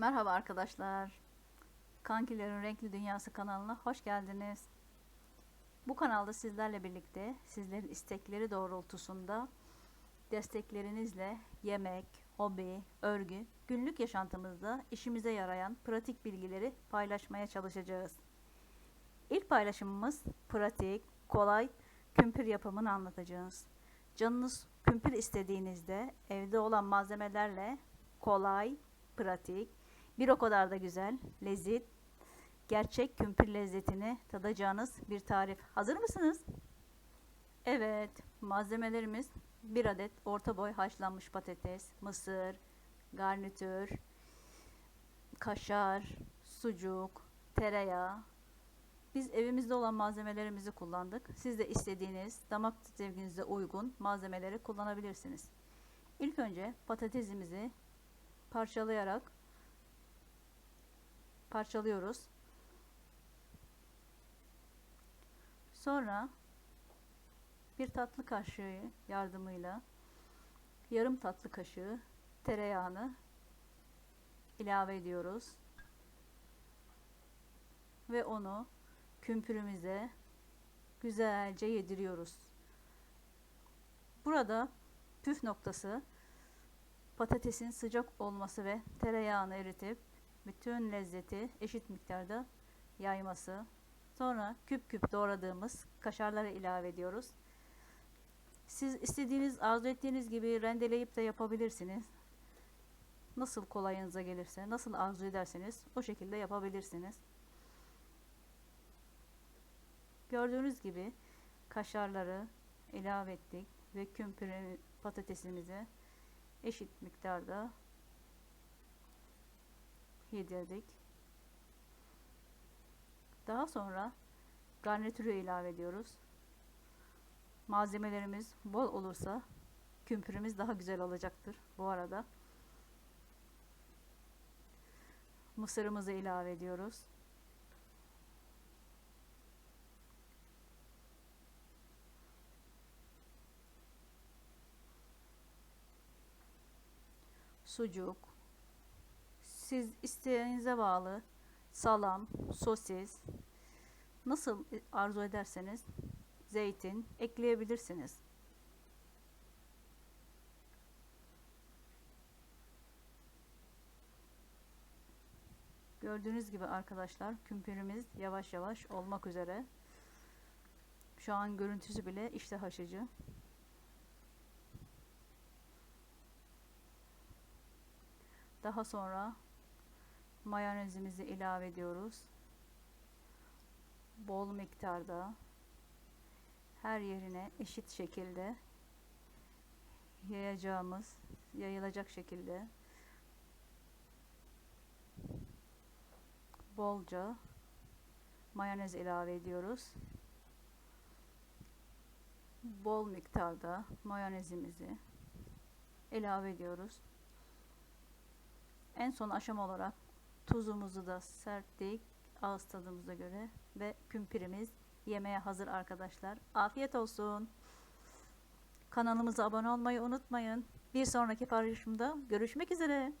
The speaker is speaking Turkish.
Merhaba arkadaşlar. Kankilerin Renkli Dünyası kanalına hoş geldiniz. Bu kanalda sizlerle birlikte sizlerin istekleri doğrultusunda desteklerinizle yemek, hobi, örgü, günlük yaşantımızda işimize yarayan pratik bilgileri paylaşmaya çalışacağız. İlk paylaşımımız pratik, kolay kümpür yapımını anlatacağız. Canınız kümpür istediğinizde evde olan malzemelerle kolay, pratik, bir o kadar da güzel, lezzet, gerçek kümpür lezzetini tadacağınız bir tarif. Hazır mısınız? Evet, malzemelerimiz bir adet orta boy haşlanmış patates, mısır, garnitür, kaşar, sucuk, tereyağı. Biz evimizde olan malzemelerimizi kullandık. Siz de istediğiniz damak zevkinize uygun malzemeleri kullanabilirsiniz. İlk önce patatesimizi parçalayarak parçalıyoruz. Sonra bir tatlı kaşığı yardımıyla yarım tatlı kaşığı tereyağını ilave ediyoruz. Ve onu kümpürümüze güzelce yediriyoruz. Burada püf noktası patatesin sıcak olması ve tereyağını eritip bütün lezzeti eşit miktarda yayması. Sonra küp küp doğradığımız kaşarları ilave ediyoruz. Siz istediğiniz, arzu ettiğiniz gibi rendeleyip de yapabilirsiniz. Nasıl kolayınıza gelirse, nasıl arzu ederseniz o şekilde yapabilirsiniz. Gördüğünüz gibi kaşarları ilave ettik ve kümpürü patatesimizi eşit miktarda yedirdik. Daha sonra garnitürü ilave ediyoruz. Malzemelerimiz bol olursa kümpürümüz daha güzel olacaktır bu arada. Mısırımızı ilave ediyoruz. Sucuk, siz isteğinize bağlı salam, sosis, nasıl arzu ederseniz zeytin ekleyebilirsiniz. Gördüğünüz gibi arkadaşlar kümpürümüz yavaş yavaş olmak üzere. Şu an görüntüsü bile iştah açıcı. Daha sonra mayonezimizi ilave ediyoruz. Bol miktarda her yerine eşit şekilde yayacağımız, yayılacak şekilde bolca mayonez ilave ediyoruz. Bol miktarda mayonezimizi ilave ediyoruz. En son aşama olarak tuzumuzu da serptik ağız tadımıza göre ve kümpirimiz yemeğe hazır arkadaşlar. Afiyet olsun. Kanalımıza abone olmayı unutmayın. Bir sonraki paylaşımda görüşmek üzere.